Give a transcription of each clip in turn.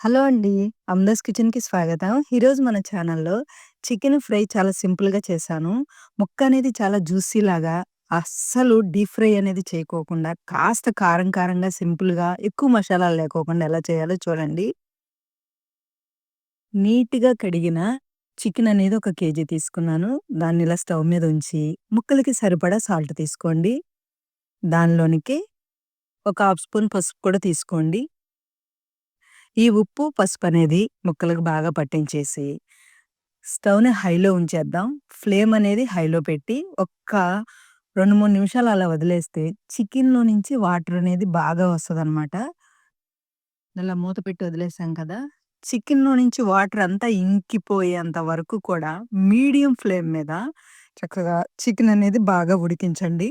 Hello అండి. అమ్దాస్ కిచెన్‌కి స్వాగతం. ఈరోజు మన ఛానల్‌లో చికెన్ ఫ్రై చాలా సింపుల్‌గా చేశాను. ముక్క అనేది చాలా జ్యూసీలాగా అస్సలు డీప్ ఫ్రై అనేది చేయకోకుండా కాస్త కారం కారంగా సింపుల్‌గా ఎక్కువ మసాలాలు లేకోకుండా ఎలా చేయాలో చూడండి. నీట్‌గా కడిగిన చికెన్ అనేది ఒక కేజీ తీసుకున్నాను. దాన్ని ఇలా స్టవ్ మీద ఉంచి ముక్కలకి సరిపడా సాల్ట్ తీసుకోండి. దానిలోనికి ఒక హాఫ్ స్పూన్ పసుపు కూడా తీసుకోండి. ఈ ఉప్పు, పసుపు అనేది ముక్కలకు బాగా పట్టించేసి స్టవ్‌ని హైలో ఉంచేద్దాం. ఫ్లేమ్ అనేది హైలో పెట్టి ఒక్క 2, 3 నిమిషాలు అలా వదిలేస్తే చికెన్‌లో నుంచి వాటర్ అనేది బాగా వస్తదనమాట. ఇలా మూత పెట్టి వదిలేసాం కదా! చికెన్‌లో నుంచి వాటర్ అంతా ఇంకిపోయేంత వరకు కూడా మీడియం ఫ్లేమ్ మీద చక్కగా చికెన్ అనేది బాగా ఉడికించండి.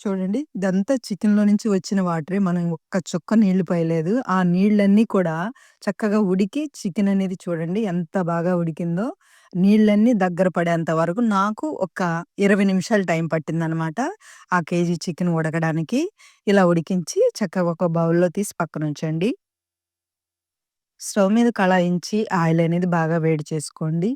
చూడండి ఇదంతా చికెన్‌లో నుంచి వచ్చిన వాటరే. మనం ఒక్క చుక్క నీళ్ళు పోయలేదు. ఆ నీళ్ళన్నీ కూడా చక్కగా ఉడికి చికెన్ అనేది చూడండి ఎంత బాగా ఉడికిందో. నీళ్ళన్నీ దగ్గర పడేంత వరకు నాకు ఒక 20 నిమిషాలు టైం పట్టిందనమాట. ఆ కేజీ చికెన్ ఉడకడానికి. ఇలా ఉడికించి చక్కగా ఒక బౌల్‌లో తీసి పక్కనుంచండి. స్టవ్ మీద కళాయించి ఆయిల్ అనేది బాగా వేడి చేసుకోండి.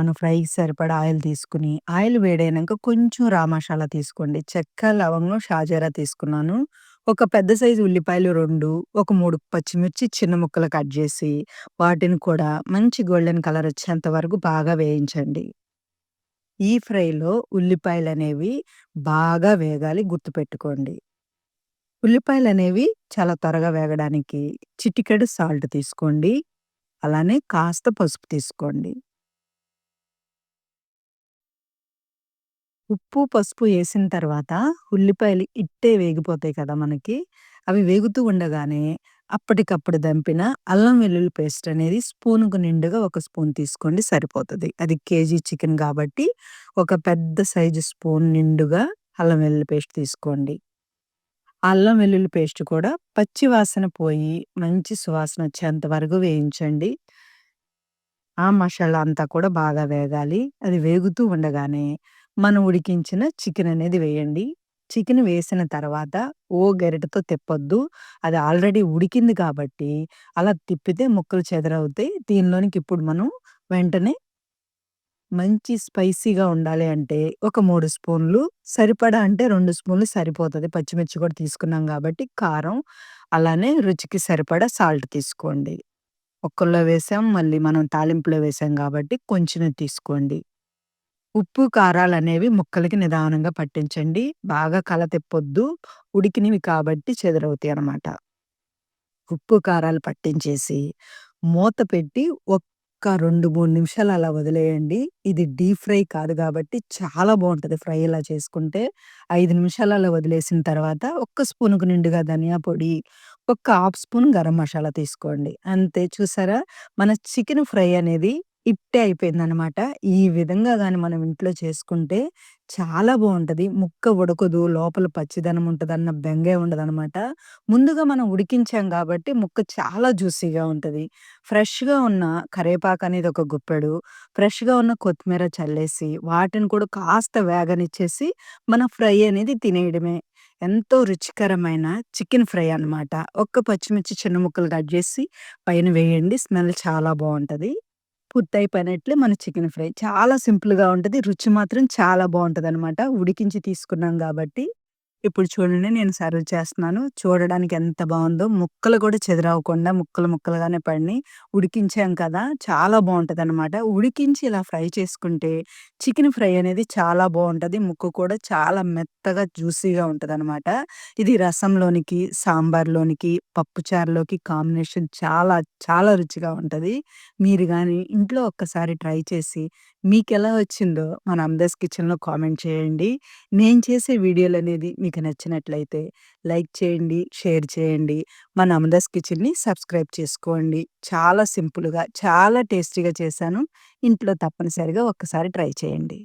మనం ఫ్రైకి సరిపడా ఆయిల్ తీసుకొని, ఆయిల్ వేడైనంక కొంచెం రా తీసుకోండి. చెక్క, లవంగం, షాజీరా తీసుకున్నాను. ఒక పెద్ద సైజు ఉల్లిపాయలు 2, ఒక 3 పచ్చిమిర్చి చిన్న ముక్కలు కట్ జేసి, వాటిని కూడా మంచి గోల్డెన్ కలర్ వచ్చేంత వరకు బాగా వేయించండి. ఈ ఫ్రైలో ఉల్లిపాయలనేవి బాగా వేగాలి గుర్తుపెట్టుకోండి. ఉల్లిపాయలనేవి చాలా త్వరగా వేగడానికి చిటికెడు సాల్ట్ తీసుకోండి. అలానే కాస్త పసుపు తీసుకోండి. ఉప్పు, పసుపు వేసిన తర్వాత ఉల్లిపాయలు ఇట్టే వేగిపోతాయి కదా మనకి. అవి వేగుతూ ఉండగానే అప్పటికప్పుడు దంపిన అల్లం వెల్లుల్లి పేస్ట్ అనేది స్పూనుకు నిండుగా ఒక స్పూన్ తీసుకోండి సరిపోతది. అది కేజీ చికెన్ గాబట్టి ఒక పెద్ద సైజు స్పూన్ నిండుగా అల్లం వెల్లుల్లి పేస్ట్ తీసుకోండి. అల్లం వెల్లుల్లి పేస్ట్ కూడా పచ్చి వాసన పోయి మంచి సువాసన వచ్చేంత వరకు వేయించండి. ఆ మసాలా అంతా కూడా బాగా వేగాలి. అది వేగుతూ ఉండగానే మనం ఉడికించిన చికెన్ అనేది వేయండి. చికెన్ వేసిన తర్వాత ఓ గరిటెతో తిప్పొద్దు. అది ఆల్రెడీ ఉడికింది కాబట్టి అలా తిప్పితే ముక్కలు చెదరవుతాయి. దీనిలోనికి ఇప్పుడు మనం వెంటనే మంచి స్పైసీగా ఉండాలి అంటే ఒక 3 స్పూన్లు సరిపడా అంటే 2 స్పూన్లు సరిపోతది. పచ్చిమిర్చి కూడా తీసుకున్నాం కాబట్టి కారం, అలానే రుచికి సరిపడా సాల్ట్ తీసుకోండి. ఒక్కల్లో వేసాం. మళ్ళీ మనం తాలింపులో వేసాం కాబట్టి కొంచెమే తీసుకోండి. ఉప్పు, కారాలనేవి ముక్కలకి నిదానంగా పట్టించండి. బాగా కలతిప్పొద్దు. ఉడికినవి కాబట్టి చెదరవుతాయనమాట. ఉప్పు, కారాలు పట్టించేసి మూత పెట్టి ఒక్క 2, 3 నిమిషాలు అలా వదిలేయండి. ఇది డీప్ ఫ్రై కాదు కాబట్టి చాలా బావుంటది ఫ్రై ఇలా చేసుకుంటే. 5 నిమిషాలు అలా వదిలేసిన తర్వాత ఒక్క స్పూనుకు నిండుగా ధనియా పొడి, ఒక హాఫ్ స్పూన్ గరం మసాలా తీసుకోండి. అంతే చూసారా? మన చికెన్ ఫ్రై అనేది ఇట్టే అయిపోయిందనమాట. ఈ విధంగా గాని మనం ఇంట్లో చేసుకుంటే చాలా బావుంటది. ముక్క ఉడకదు. లోపల పచ్చిదనం ఉంటదన్న బెంగే ఉండదనమాట. ముందుగా మనం ఉడికించాం గాబట్టి ముక్క చాలా జ్యూసీగా ఉంటది. ఫ్రెష్‌గా ఉన్న కరివేపాకు అనేది ఒక గుప్పెడు, ఫ్రెష్‌గా ఉన్న కొత్తిమీర చల్లేసి, వాటిని కూడా కాస్త వేగనిచ్చేసి మన ఫ్రై అనేది తినేయడమే. ఎంతో రుచికరమైన చికెన్ ఫ్రై అనమాట. ఒక్క పచ్చిమిర్చి చిన్న ముక్కలు కట్ జేసి పైన వేయండి. స్మెల్ చాలా బావుంటది. పూర్తయిపోయినట్లే మన చికెన్ ఫ్రై. చాలా సింపుల్‌గా ఉంటది. రుచి మాత్రం చాలా బావుంటదనమాట. ఉడికించి తీసుకున్నాం గాబట్టి. ఇప్పుడు చూడండి నేను సర్వ్ చేస్తున్నాను. చూడడానికి ఎంత బాగుందో ముక్కలు కూడా చెదరవకుండా ముక్కలు ముక్కలుగానే పడినియి. ఉడికించాం కదా! చాలా బాగుంటుంది అనమాట ఉడికించి ఇలా ఫ్రై చేసుకుంటే చికెన్ ఫ్రై అనేది చాలా బాగుంటుంది ముక్కు కూడా చాలా మెత్తగా జ్యూసీగా ఉంటదనమాట. ఇది రసంలోనికి, సాంబార్‌లోనికి, పప్పుచారులోకి కాంబినేషన్ చాలా చాలా రుచిగా ఉంటుంది మీరు కానీ ఇంట్లో ఒక్కసారి ట్రై చేసి మీకు ఎలా వచ్చిందో మన అందర్స్ కిచెన్‌లో కామెంట్ చేయండి. నేను చేసే వీడియోలు అనేది మీ మీకు నచ్చినట్లయితే లైక్ చేయండి, షేర్ చేయండి. మన అమ్దాస్ కిచెన్‌ని సబ్స్క్రైబ్ చేసుకోండి. చాలా సింపుల్‌గా, చాలా టేస్టీగా చేశాను. ఇంట్లో తప్పనిసరిగా ఒక్కసారి ట్రై చేయండి.